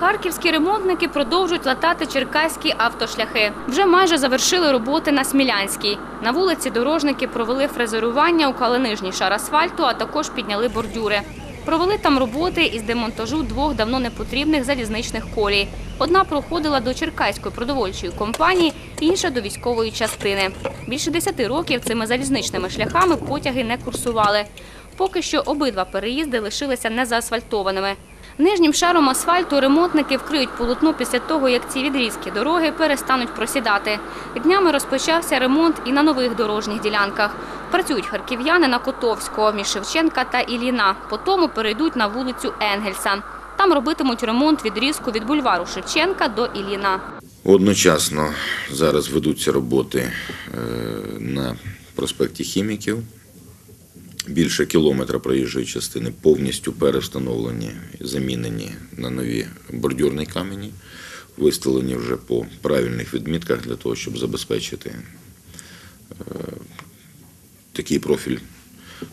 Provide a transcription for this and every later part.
Харківські ремонтники продовжують латати черкаські автошляхи. Вже майже завершили роботи на Смілянській. На вулиці дорожники провели фрезерування, уклали нижній шар асфальту, а також підняли бордюри. Провели там роботи із демонтажу двох давно непотрібних залізничних колій. Одна проходила до Черкаської продовольчої компанії, інша до військової частини. Більше десяти років цими залізничними шляхами потяги не курсували. Поки що обидва переїзди лишилися незаасфальтованими. Нижнім шаром асфальту ремонтники вкриють полотно після того, як ці відрізки дороги перестануть просідати. Днями розпочався ремонт і на нових дорожніх ділянках. Працюють харків'яни на Котовського, між Шевченка та Ілліна. Потім перейдуть на вулицю Енгельса. Там робитимуть ремонт відрізку від бульвару Шевченка до Ілліна. Одночасно зараз ведуться роботи е, на проспекті Хіміків. Більше кілометра проїжджої частини повністю перевстановлені замінені на нові бордюрні камені, виставлені вже по правильних відмітках для того, щоб забезпечити е, такий профіль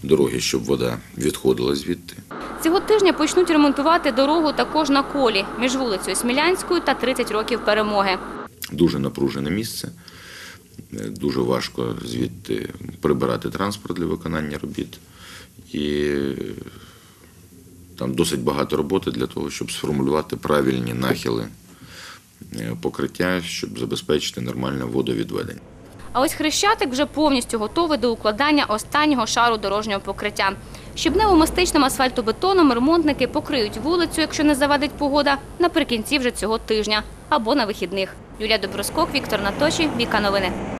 дороги, щоб вода відходила звідти. Цього тижня почнуть ремонтувати дорогу також на колі між вулицею Смілянською та 30 років перемоги. Дуже напружене місце. Дуже важко звідти прибирати транспорт для виконання робіт. І е, там досить багато роботи для того, щоб сформулювати правильні нахили е, покриття, щоб забезпечити нормальне водовідведення. А ось Хрещатик вже повністю готовий до укладання останнього шару дорожнього покриття. Щебнево-мастичним асфальтобетоном ремонтники покриють вулицю, якщо не завадить погода, наприкінці вже цього тижня або на вихідних. Юлія Доброскок, Віктор Наточі, Віка Новини.